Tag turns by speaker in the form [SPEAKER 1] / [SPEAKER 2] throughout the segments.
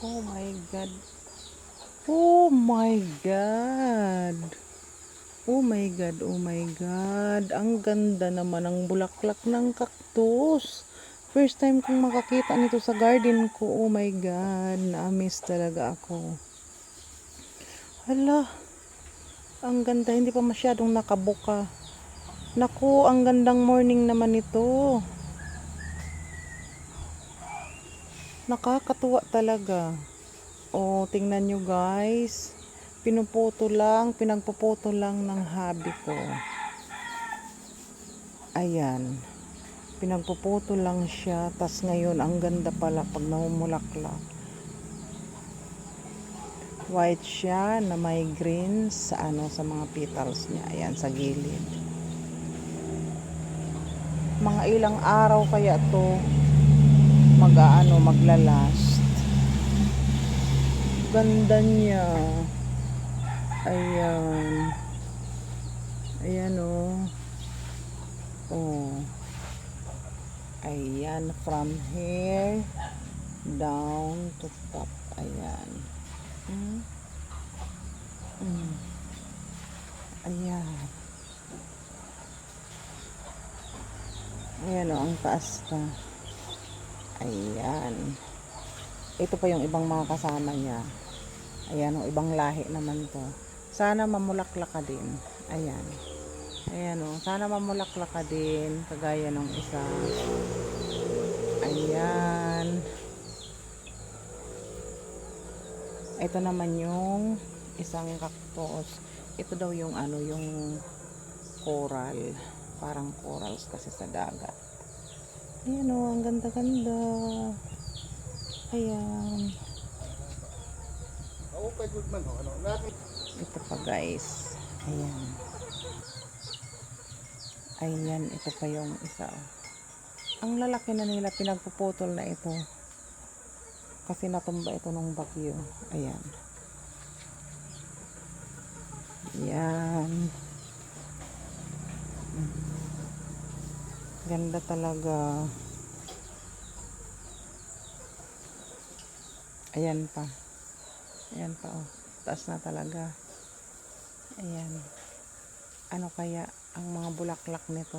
[SPEAKER 1] Oh my God. Oh my God. Oh my God, oh my God. Ang ganda naman ng bulaklak ng cactus. First time kong makakita nito sa garden ko. Oh my God. Na-miss talaga ako. Hala. Ang ganda. Hindi pa masyadong nakabuka. Naku, ang gandang morning naman ito. Nakakatuwa talaga. Oh, tingnan nyo guys. Pinuputo lang, pinagpuputo lang ng hobby ko. Ayan. Pinagpuputo lang siya. Tas ngayon, ang ganda pala pag namumulaklak. White siya na may green sa ano sa mga petals niya. Ayan, sa gilid. Mga ilang araw kaya to mag-ano, maglalast. Ganda niya. Ayan. Ayan oh. Oh. Ayan, from here down to top. Ayan. Hmm? Hmm. Ayan. Ayan oh, ang taas pa. Ayan. Ito pa yung ibang mga kasama niya. Ayan, o, ibang lahi naman to. Sana mamulaklak ka din. Ayan. Ayan, o. Sana mamulaklak ka din. Kagaya ng isa. Ayan. Ito naman yung isang cactus. Ito daw yung ano, yung coral. Parang corals kasi sa dagat. Ayan o, ang ganda-ganda. Ayan. Ito pa guys. Ayan. Ayan, ito pa yung isa. Ang lalaki na nila, pinagpuputol na ito. Kasi natumba ito nung bagyo. Ayan. Ayan. Ganda talaga. Ayan pa. Ayan pa oh. Taas na talaga. Ayan. Ano kaya ang mga bulaklak nito?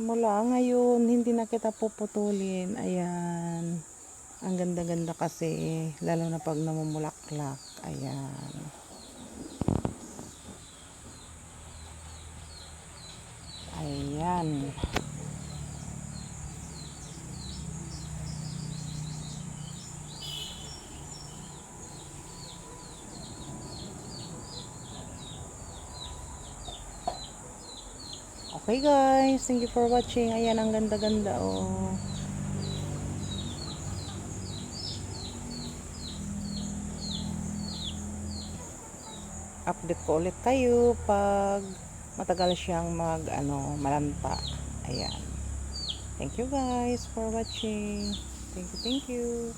[SPEAKER 1] Mula ngayon, hindi na kita puputulin. Ayan. Ang ganda-ganda kasi. Lalo na pag namumulaklak. Ayan. Okay guys, thank you for watching. Ayan, ang ganda-ganda oh. Update ko ulit kayo pag matagal siyang mag ano, malanta. Ayan. Thank you guys for watching. Thank you, thank you.